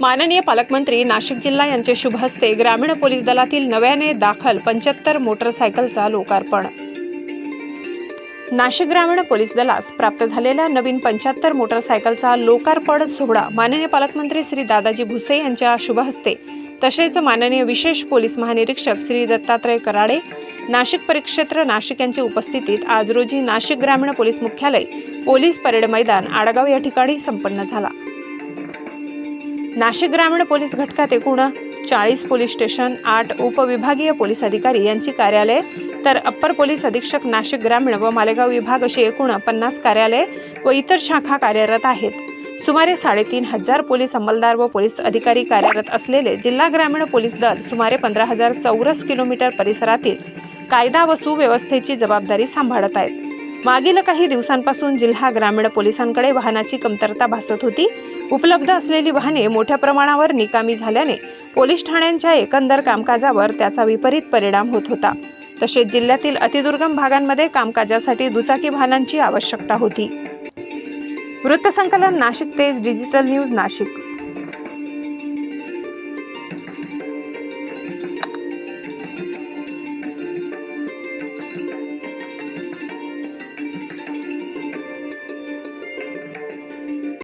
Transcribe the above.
माननीय पालकमंत्री नाशिक जिल्हा यांचे शुभ हस्ते ग्रामीण पोलीस दलातील नव्याने दाखल पंच्याहत्तर मोटरसायकलचा लोकार्पण. नाशिक ग्रामीण पोलीस दलास प्राप्त झालेल्या नवीन पंच्याहत्तर मोटरसायकलचा लोकार्पण सोहळा माननीय पालकमंत्री श्री दादाजी भुसे यांच्या शुभ हस्ते. तसेच माननीय विशेष पोलीस महानिरीक्षक श्री दत्तात्रय कराडे नाशिक परिक्षेत्र नाशिक यांच्या उपस्थितीत आज रोजी नाशिक ग्रामीण पोलीस मुख्यालय पोलीस परेड मैदान आडगाव या ठिकाणी संपन्न झाला. नाशिक ग्रामीण पोलीस घटकात एकूण चाळीस पोलीस स्टेशन आठ उपविभागीय पोलीस अधिकारी यांची कार्यालये तर अप्पर पोलीस अधीक्षक नाशिक ग्रामीण व मालेगाव विभाग अशी एकूण पन्नास कार्यालये व इतर शाखा कार्यरत आहेत. सुमारे साडेतीन हजार पोलीस अंमलदार व पोलीस अधिकारी कार्यरत असलेले जिल्हा ग्रामीण पोलीस दल सुमारे पंधरा हजार चौरस किलोमीटर परिसरातील कायदा व सुव्यवस्थेची जबाबदारी सांभाळत आहेत. मागील काही दिवसांपासून जिल्हा ग्रामीण पोलिसांकडे वाहनाची कमतरता भासत होती. उपलब्ध असलेली वाहने मोठ्या प्रमाणावर निकामी झाल्याने पोलीस ठाण्यांच्या एकंदर कामकाजावर त्याचा विपरीत परिणाम होत होता. तसेच जिल्ह्यातील अतिदुर्गम भागांमध्ये कामकाजासाठी दुचाकी वाहनांची आवश्यकता होती. वृत्तसंकलन नाशिक तेज डिजिटल न्यूज नाशिक.